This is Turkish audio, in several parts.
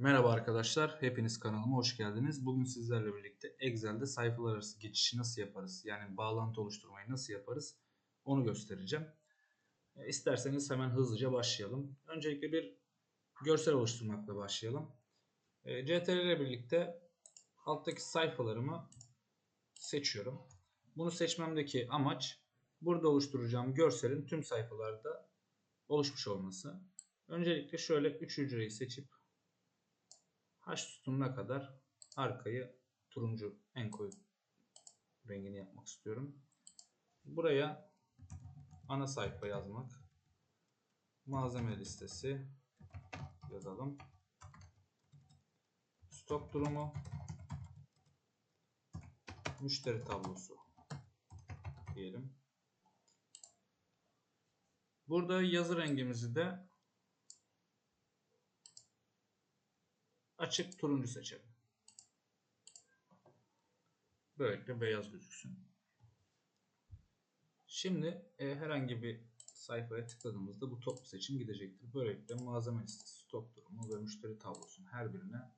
Merhaba arkadaşlar, hepiniz kanalıma hoş geldiniz. Bugün sizlerle birlikte Excel'de sayfalar arası geçişi nasıl yaparız? Yani bağlantı oluşturmayı nasıl yaparız? Onu göstereceğim. E, İsterseniz hemen hızlıca başlayalım. Öncelikle bir görsel oluşturmakla başlayalım. E, CTRL ile birlikte alttaki sayfalarımı seçiyorum. Bunu seçmemdeki amaç burada oluşturacağım görselin tüm sayfalarda oluşmuş olması. Öncelikle şöyle 3 hücreyi seçip H sütununa kadar arkayı turuncu en koyu rengini yapmak istiyorum. Buraya ana sayfa yazmak. Malzeme listesi yazalım. Stok durumu. Müşteri tablosu diyelim. Burada yazı rengimizi de açık turuncu seçelim. Böylelikle beyaz gözüksün. Şimdi e, herhangi bir sayfaya tıkladığımızda bu toplu seçim gidecektir. Böylelikle malzeme listesi, stok durumu ve müşteri tablosunun her birine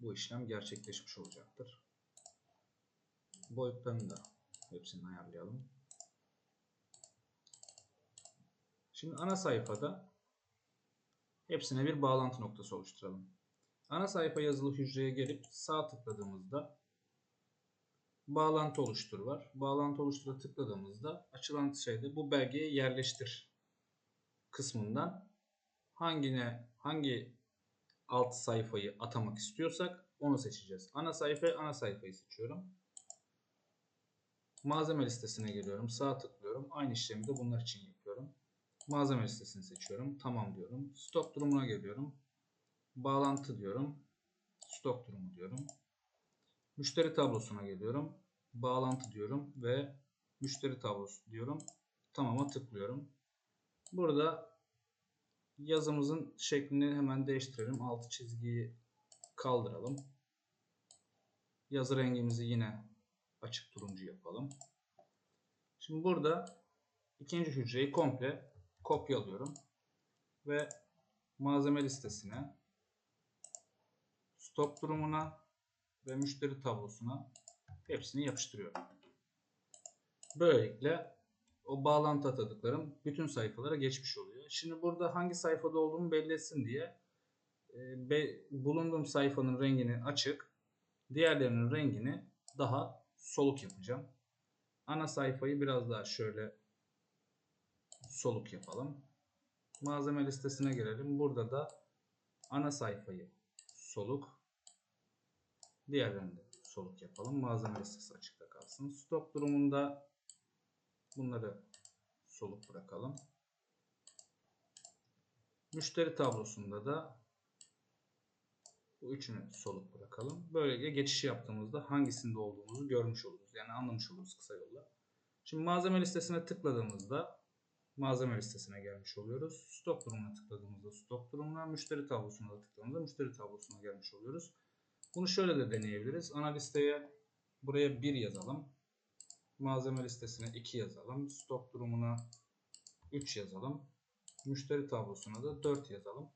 bu işlem gerçekleşmiş olacaktır. Boyutlarını da hepsini ayarlayalım. Şimdi ana sayfada hepsine bir bağlantı noktası oluşturalım. Ana sayfa yazılı hücreye gelip sağ tıkladığımızda bağlantı oluştur var. Bağlantı oluştura tıkladığımızda açılan şeyde bu belgeyi yerleştir kısmından hangine hangi alt sayfayı atamak istiyorsak onu seçeceğiz. Ana sayfa ana sayfayı seçiyorum. Malzeme listesine geliyorum. Sağ tıklıyorum. Aynı işlemi de bunlar için yapıyorum. Malzeme listesini seçiyorum. Tamam diyorum. Stok durumuna geliyorum. Bağlantı diyorum. Stok durumu diyorum. Müşteri tablosuna geliyorum. Bağlantı diyorum ve müşteri tablosu diyorum. Tamam'a tıklıyorum. Burada yazımızın şeklini hemen değiştirelim. Alt çizgiyi kaldıralım. Yazı rengimizi yine açık turuncu yapalım. Şimdi burada ikinci hücreyi komple kopyalıyorum ve malzeme listesine stok durumuna ve müşteri tablosuna hepsini yapıştırıyorum. Böylelikle o bağlantı atadıklarım bütün sayfalara geçmiş oluyor. Şimdi burada hangi sayfada olduğumu belli etsin diye e, be, bulunduğum sayfanın rengini açık, diğerlerinin rengini daha soluk yapacağım. Ana sayfayı biraz daha şöyle soluk yapalım. Malzeme listesine gelelim. Burada da ana sayfayı soluk. Diğerlerini de soluk yapalım. Malzeme listesi açıkta kalsın. Stok durumunda bunları soluk bırakalım. Müşteri tablosunda da bu üçünü soluk bırakalım. Böylece geçiş yaptığımızda hangisinde olduğumuzu görmüş oluruz. Yani anlamış oluruz kısa yolla. Şimdi malzeme listesine tıkladığımızda malzeme listesine gelmiş oluyoruz. Stok durumuna tıkladığımızda stok durumuna, müşteri tablosuna da tıkladığımızda müşteri tablosuna gelmiş oluyoruz. Bunu şöyle de deneyebiliriz. Ana listeye buraya 1 yazalım. Malzeme listesine 2 yazalım. Stok durumuna 3 yazalım. Müşteri tablosuna da 4 yazalım.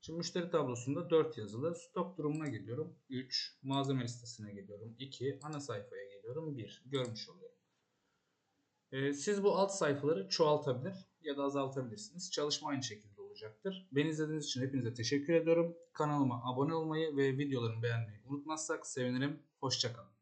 Şimdi müşteri tablosunda 4 yazılı. Stok durumuna geliyorum. 3. Malzeme listesine geliyorum. 2. Ana sayfaya geliyorum. 1. Görmüş oluyorum. Ee, siz bu alt sayfaları çoğaltabilir ya da azaltabilirsiniz. Çalışma aynı şekilde olacaktır. Beni izlediğiniz için hepinize teşekkür ediyorum. Kanalıma abone olmayı ve videolarımı beğenmeyi unutmazsak sevinirim. Hoşçakalın.